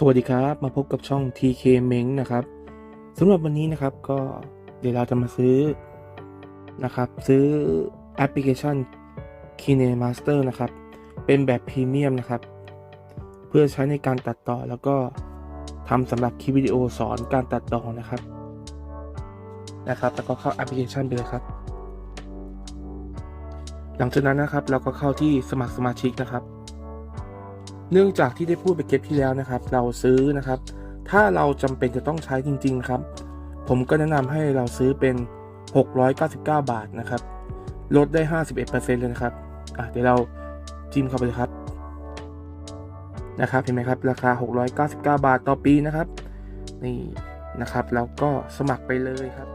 สวัสดีครับ มาพบกับช่อง TK m e n g นะครับสำหรับวันนี้นะครับก็เดี๋ยวเราจะมาซื้อนะครับซื้อแอปพลิเคชัน KineMaster นะครับ เป็นแบบพรีเมียมนะครับ เพื่อใช้ในการตัดต่อแล้วก็ทำสำหรับคลิปวิดีโอสอนการตัดต่อนะครับนะครับ แล้วก็เข้าแอปพลิเคชันไปเลยครับ หลังจากนั้นนะครับเราก็เข้าที่สมัครสมาชิกนะครับ เนื่องจากที่ได้พูดไปเก็บที่แล้วนะครับ เราซื้อนะครับ ถ้าเราจำเป็นจะต้องใช้จริง ๆ ครับ ผมก็แนะนำให้เราซื้อเป็น 699 บาทนะครับ ลดได้ 51%เลยนะครับอะเดี๋ยวเราจิ้มเข้าไปเลยครับนะครับเห็นไหมครับ ราคา 699 บาทต่อปีนะครับ นี่นะครับแล้วก็สมัครไปเลยครับ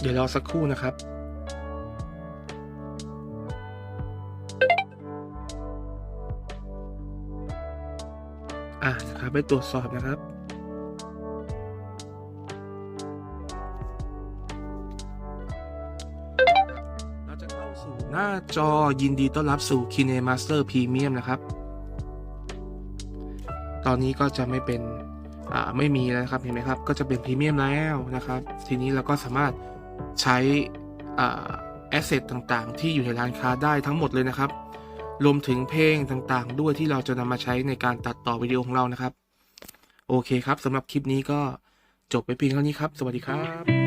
เดี๋ยวรอสักครู่นะครับ อะนะครับไปตรวจสอบนะครับเราจะเข้าสู่หน้าจอยินดีต้อนรับสู่ KineMaster Premium นะครับ ตอนนี้ก็จะไม่เป็นอ่าไม่มีแล้วครับเห็นไหมครับ ก็จะเป็นพรีเมียมแล้วนะครับ ทีนี้เราก็สามารถใช้อ่าแอสเซทต่างๆ ที่อยู่ในร้านค้าได้ทั้งหมดเลยนะครับ รวมถึงเพลงต่างๆ ด้วยที่เราจะนำมาใช้ในการตัดต่อวิดีโอของเรานะครับ โอเคครับสำหรับคลิปนี้ก็จบไปเพียงเท่านี้ครับ สวัสดีครับ